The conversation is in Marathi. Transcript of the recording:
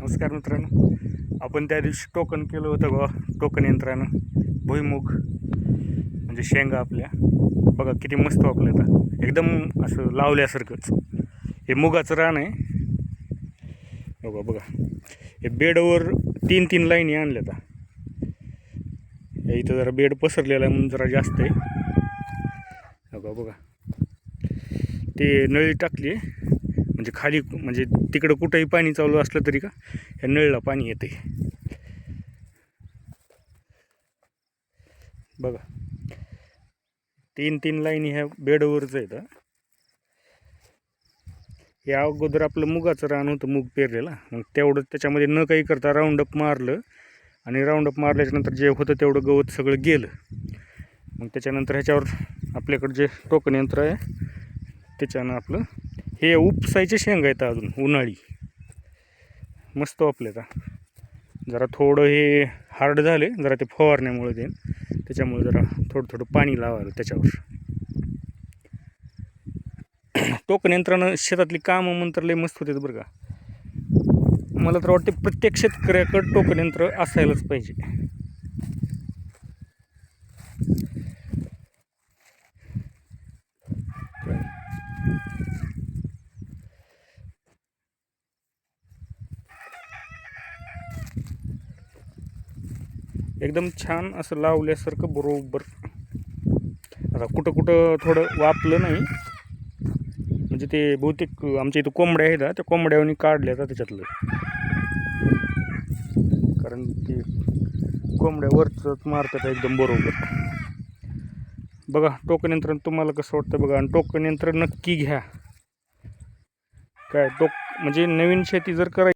नमस्कार मित्रांनो. आपण त्या दिवशी टोकन केलं होतं बा टोकन यंत्रानं. भुईमुग म्हणजे शेंगा आपल्या. बघा किती मस्त वापरलं आता. एकदम असं लावल्यासारखंच. हे मुगाचं रान आहे. बघा बघा. हे बेडवर तीन तीन लाईनी आणल्या आता. या इथं जरा बेड पसरलेला आहे म्हणून जरा जास्त आहे. बघा बघा. ते नळी टाकली आहे. म्हणजे खाली म्हणजे तिकडं कुठंही पाणी चालू असलं तरी का या नळला पाणी येते. बघा. तीन तीन लाईनी ह्या बेडवरच आहेत या अगोदर आपलं मुगाचं रान होतं मूग पेरलेला. मग तेवढं त्याच्यामध्ये न काही करता राऊंडअप मारलं आणि राऊंडअप मारल्याच्या नंतर जे होतं तेवढं गवत सगळं गेलं. मग त्याच्यानंतर ह्याच्यावर आपल्याकडं जे टोकन यंत्र आहे त्याच्यानं आपलं हे उपसायचे शेंगा आहेत अजून उन्हाळी. मस्त वापले आता जरा थोडं हे हार्ड झाले जरा ते फवारण्यामुळे ते. त्याच्यामुळे जरा थोडं थोडं पाणी लावायला त्याच्यावर. टोकन यंत्रानं शेतातली कामं मंत्र लय मस्त होते बरं का. मला तर वाटते प्रत्येक शेतकऱ्याकडं टोकन यंत्र असायलाच पाहिजे. एकदम छान असं लावल्यासारखं बरोबर. आता कुठं कुठं थोडं वापलं नाही. म्हणजे ते बहुतेक आमच्या इथं कोंबड्या आहेत त्या कोंबड्यावनी काढल्या जातात त्याच्यातलं. कारण ते कोंबड्यावरच मारतात एकदम बरोबर. बघा टोकन यंत्र तुम्हाला कसं वाटतं बघा? आणि टोकन यंत्र नक्की घ्या. काय टोक म्हणजे नवीन शेती जर करायची